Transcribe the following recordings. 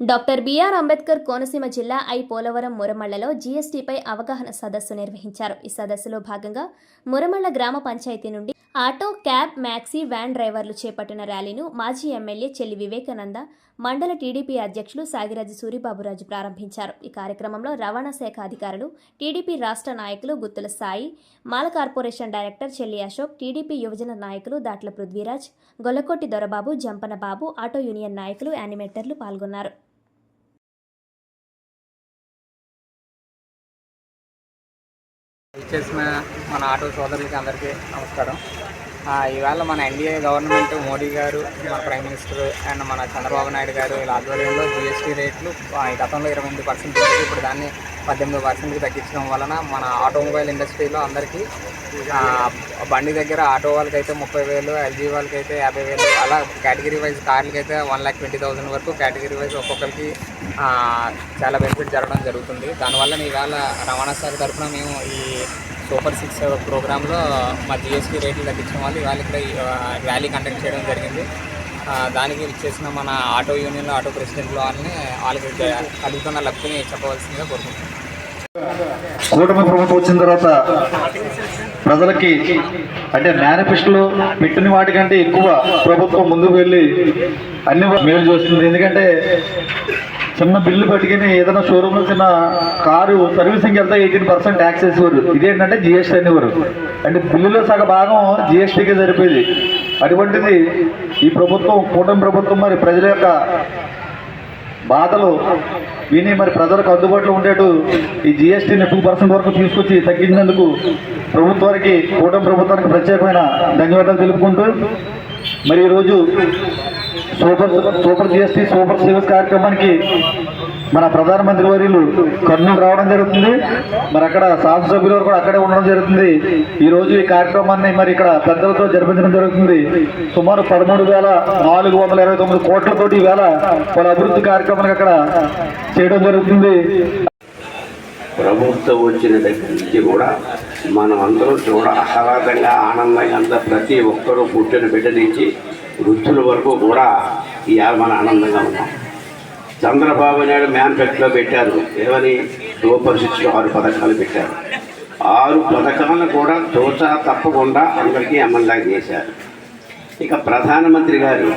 Doctor BR Ambedkar Konaseema జిల్లా I Polavaram మురమళ్ళలో జీఎస్టీపై అవగాహన సదస్సు నిర్వహించారు. ఈ సదస్సులో భాగంగా మురమళ్ళ గ్రామ పంచాయతీ నుండి ఆటో క్యాబ్ మ్యాక్సీ వ్యాన్ డ్రైవర్లు చేపట్టిన ర్యాలీను మాజీ ఎమ్మెల్యే చెల్లి వివేకానంద మండల టీడీపీ అధ్యక్షులు సాగిరాజు సూరిబాబురాజు ప్రారంభించారు. ఈ కార్యక్రమంలో రవాణా శాఖ అధికారులు టీడీపీ రాష్ట్ర నాయకులు Guttula Sai Mala corporation director Chelli Ashok TDP యువజన నాయకులు దాట్ల పృథ్వీరాజ్ గొల్లకొట్టి దొరబాబు జంపన బాబు ఆటో యూనియన్ నాయకులు యానిమేటర్లు పాల్గొన్నారు. చేసిన మన ఆటో సోదరులకి అందరికీ నమస్కారం. ఈవేళ మన ఎన్డీఏ గవర్నమెంట్ మోడీ గారు మన ప్రైమ్ మినిస్టర్ అండ్ మన చంద్రబాబు నాయుడు గారు వీళ్ళ ఆధ్వర్యంలో జిఎస్టీ రేట్లు గతంలో ఇరవై ఎనిమిది పర్సెంట్ ఇప్పుడు దాన్ని పద్దెనిమిది పర్సెంట్కి తగ్గించడం వలన మన ఆటోమొబైల్ ఇండస్ట్రీలో అందరికీ బండి దగ్గర ఆటో వాళ్ళకి అయితే ముప్పై వేలు ఎల్జీ వాళ్ళకి అయితే యాభై వేలు అలా కేటగిరీ వైజ్ కార్లకి అయితే వన్ ల్యాక్ ట్వంటీ థౌసండ్ వరకు కేటగిరీ వైజ్ ఒక్కొక్కరికి చాలా బెనిఫిట్ జరగడం జరుగుతుంది. దానివల్ల ఈవేళ రవాణా శాఖ తరఫున మేము ఈ సూపర్ సిక్స్ ప్రోగ్రాంలో మా జిఎస్టీ రేట్లు తగ్గించడం వల్ల ఇవాళ ఇక్కడ ర్యాలీ కండక్ట్ చేయడం జరిగింది. దానికి ఇచ్చేసిన మన ఆటో యూనియన్లో ఆటో ప్రెసిడెంట్లో వాళ్ళని వాళ్ళకి కలుగుతున్న లబ్ధిని చెప్పవలసిందిగా కోరుకుంటున్నాను కూటమి ప్రభుత్వం వచ్చిన తర్వాత ప్రజలకి అంటే మేనిఫెస్టోలో పెట్టిన వాటికంటే ఎక్కువ ప్రభుత్వం ముందుకు వెళ్ళి అన్ని మేలు చేస్తుంది. ఎందుకంటే చిన్న బిల్లు పట్టుకుని ఏదైనా షోరూంలో చిన్న కారు సర్వీసింగ్ వెళ్తే ఎయిటీన్ పర్సెంట్ ట్యాక్స్ వేసేవారు. ఇదేంటంటే జిఎస్టీ అనేవారు. అంటే బిల్లులో సగ భాగం జిఎస్టీకే సరిపోయేది. అటువంటిది ఈ ప్రభుత్వం కూటమి ప్రభుత్వం మరి ప్రజల యొక్క బాధలు విని మరి ప్రజలకు అందుబాటులో ఉండేటు ఈ జిఎస్టీని టూ పర్సెంట్ వరకు తీసుకొచ్చి తగ్గించినందుకు ప్రభుత్వానికి కూటమి ప్రభుత్వానికి ప్రత్యేకమైన ధన్యవాదాలు తెలుపుకుంటూ మరి ఈరోజు సూపర్ సూపర్ జిఎస్టీ సూపర్ సేవస్ కార్యక్రమానికి మన ప్రధానమంత్రి వర్యులు కర్నూలు రావడం జరుగుతుంది. మరి అక్కడ శాసనసభ్యులు కూడా అక్కడే ఉండడం జరుగుతుంది. ఈ రోజు ఈ కార్యక్రమాన్ని మరి ఇక్కడ పెద్దలతో జరిపించడం జరుగుతుంది. సుమారు పదమూడు వేల నాలుగు వందల ఇరవై తొమ్మిది కోట్లతోటి వేల వాళ్ళ అభివృద్ధి కార్యక్రమానికి అక్కడ చేయడం జరుగుతుంది. ప్రభుత్వం వచ్చిన దగ్గర నుంచి కూడా మనం అందరూ చూడ ఆహ్లాదంగా ఆనందంగా అంతా ప్రతి ఒక్కరూ పుట్టిన బిడ్డ నుంచి వృద్ధుల వరకు కూడా ఇవాళ మన ఆనందంగా ఉన్నాం. చంద్రబాబు నాయుడు మేనిఫెస్టోలో పెట్టారు. ఏమని? సూపర్ సిక్స్ ఆరు పథకాలు పెట్టారు. ఆరు పథకాలను కూడా తోచా తప్పకుండా అందరికీ అమలుగా చేశారు. ఇక ప్రధానమంత్రి గారు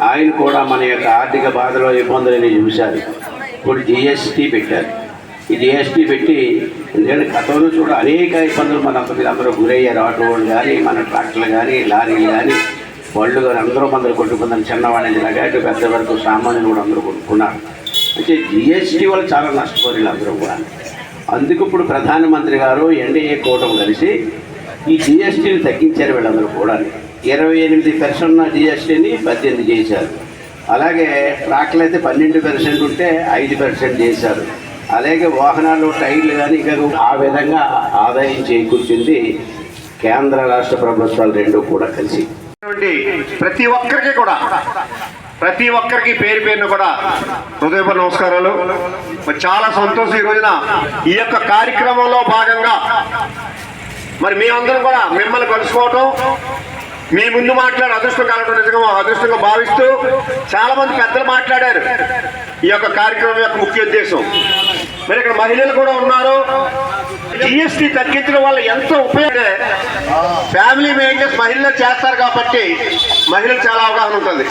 ఆయన కూడా మన యొక్క ఆర్థిక బాధలో ఇబ్బందులని చూశారు. ఇప్పుడు జిఎస్టీ పెట్టారు. ఈ జిఎస్టీ పెట్టి ఎందుకంటే గతంలో చూడ అనేక ఇబ్బందులు మన అందరూ గురయ్యారు. గురయ్యారు ఆటోలు కానీ మన ట్రాక్టర్లు కానీ లారీలు కానీ వాళ్ళు గారు అందరూ అందరు కొట్టుకుందని చిన్నవాడి నుంచి లగాటు పెద్ద వరకు సామాన్యులు కూడా అందరూ కొనుక్కున్నారు అయితే జిఎస్టీ వల్ల చాలా నష్టపోయారు అందరూ కూడా. అందుకు ఇప్పుడు ప్రధానమంత్రి గారు ఎన్డీఏ కూటమి కలిసి ఈ జిఎస్టీని తగ్గించారు వీళ్ళందరూ కూడా. ఇరవై ఎనిమిది పర్సెంట్ ఉన్న జిఎస్టీని పద్దెనిమిది చేశారు. అలాగే ట్రాక్లు అయితే పన్నెండు పర్సెంట్ ఉంటే ఐదు పర్సెంట్ చేశారు. అలాగే వాహనాలు టైర్లు కానీ ఇక ఆ విధంగా ఆదాయం చేకూర్చింది కేంద్ర రాష్ట్ర ప్రభుత్వాలు రెండు కూడా కలిసి. ప్రతి ఒక్కరికి కూడా ప్రతి ఒక్కరికి పేరు పేరున కూడా హృదయపూర్వక నమస్కారాలు. మరి చాలా సంతోషం ఈ రోజున ఈ యొక్క కార్యక్రమంలో భాగంగా మరి మేమందరం కూడా మిమ్మల్ని కలుసుకోవటం మీ ముందు మాట్లాడే అదృష్టం కలగడం నిజంగా మా అదృష్టంగా భావిస్తూ చాలా మంది పెద్దలు మాట్లాడారు ఈ యొక్క కార్యక్రమం యొక్క ముఖ్య ఉద్దేశం. మరి ఇక్కడ మహిళలు కూడా ఉన్నారు. జిఎస్టీ తగ్గించడం వల్ల ఎంతో ఉపయోగం ఫ్యామిలీ మెయింటెనెన్స్ మహిళలు చేస్తారు కాబట్టి మహిళలు చాలా అవగాహన ఉంటుంది.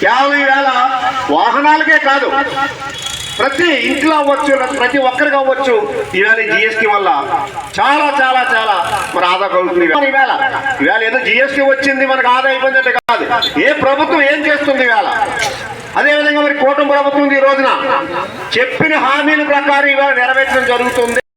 కేవలం ఈవేళ వాహనాలకే కాదు ప్రతి ఇంట్లో అవ్వచ్చు ప్రతి ఒక్కరికి అవ్వచ్చు ఈవేళ జిఎస్టీ వల్ల చాలా చాలా చాలా మరి ఆదా కలుగుతుంది ఈవేళ ఈవేళ ఏదో జిఎస్టీ వచ్చింది మనకు ఆదా అయిపోయింది కాదు. ఏ ప్రభుత్వం ఏం చేస్తుంది ఈవేళ? అదేవిధంగా మరి కూటమి ప్రభుత్వం ఈ రోజున. చెప్పిన హామీల ప్రకారం ఇవాళ నెరవేర్చడం జరుగుతుంది.